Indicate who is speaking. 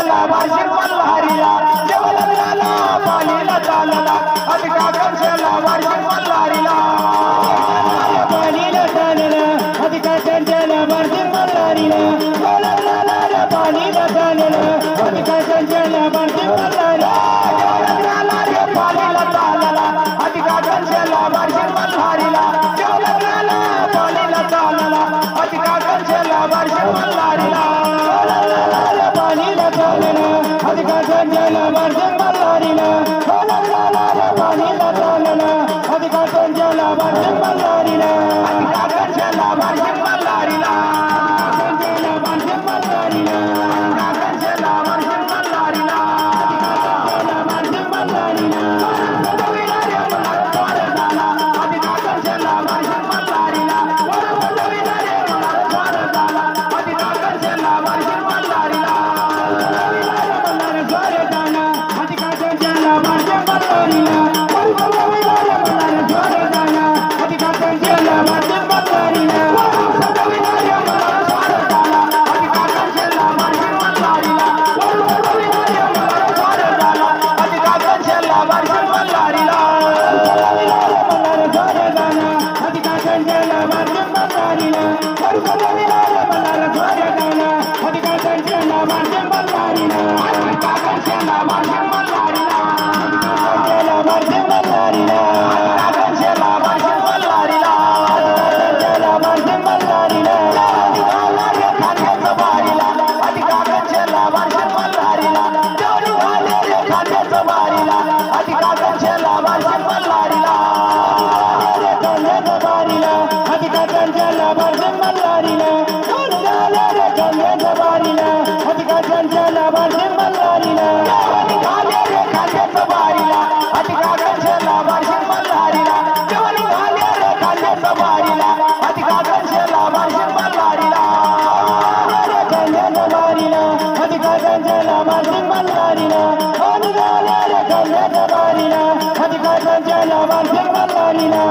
Speaker 1: गेला माझी पल्हारीला देव लग्नाला पाणीला चालला अधिका कंशला माझी पल्हारीला पाणीला चालला अधिका कंशला माझी पल्हारीला देव लग्नाला আমার যে Krishna.